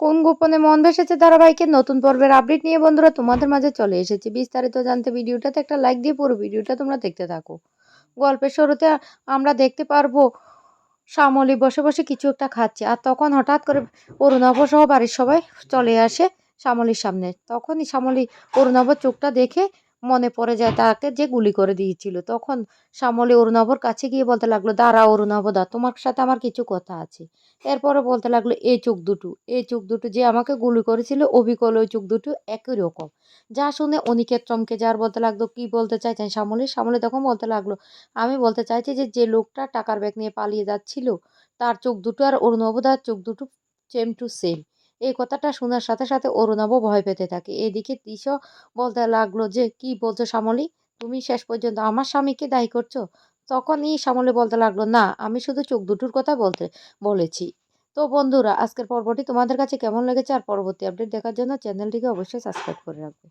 কোন গোপনে মন ভেসেছে ধারাবাহিকের নতুন পর্বের আপডেট নিয়ে বন্ধুরা, তোমাদের মাঝে চলে এসেছি। বিস্তারিত জানতে ভিডিওটাতে একটা লাইক দিয়ে পুরো ভিডিওটা তোমরা দেখতে থাকো। গল্পের শুরুতে আমরা দেখতে পারব, শ্যামলী বসে বসে কিছু একটা খাচ্ছে আর তখন হঠাৎ করে অরুণাভসহ বাড়ির সবাই চলে আসে শ্যামলীর সামনে। তখনই শ্যামলী অরুণাভ চোখটা দেখে মনে পড়ে যায় তাকে যে গুলি করে দিয়েছিল। তখন শ্যামলী অরুণাভর কাছে গিয়ে বলতে লাগল দাঁড়া অরুণাভ দা তোমার সাথে আমার কিছু কথা আছে। এরপরে বলতে লাগল, এই চোখ দুটো, এই চোখ দুটো যে আমাকে গুলি করেছিল, অবিকল ওই চোখ দুটো একই রকম। যা শুনে অনিকেত চমকে যার বলতে লাগল, কি বলতে চাইছেন শ্যামলী? শ্যামলী তখন বলতে লাগল, আমি বলতে চাইছি যে যে লোকটা টাকার ব্যাগ নিয়ে পালিয়ে যাচ্ছিল, তার চোখ দুটো আর অরুণবদার চোখ দুটো সেম টু সেম এই কথাটা শোনার সাথে সাথে অরুণাবও ভয় পেতে থাকে। এদিকে তিশও বলতে লাগল যে, কি বলছো শ্যামলী? তুমি শেষ পর্যন্ত আমার স্বামীকে দায়ী করছ? তখনই শ্যামলী বলতে লাগল, না, আমি শুধু চোখ দুটোর কথা বলতে, বলেছি। তো বন্ধুরা, আজকের পর্বটি তোমাদের কাছে কেমন লেগেছে আর পরবর্তী আপডেট দেখার জন্য চ্যানেলটিকে অবশ্যই সাবস্ক্রাইব করে রাখবে।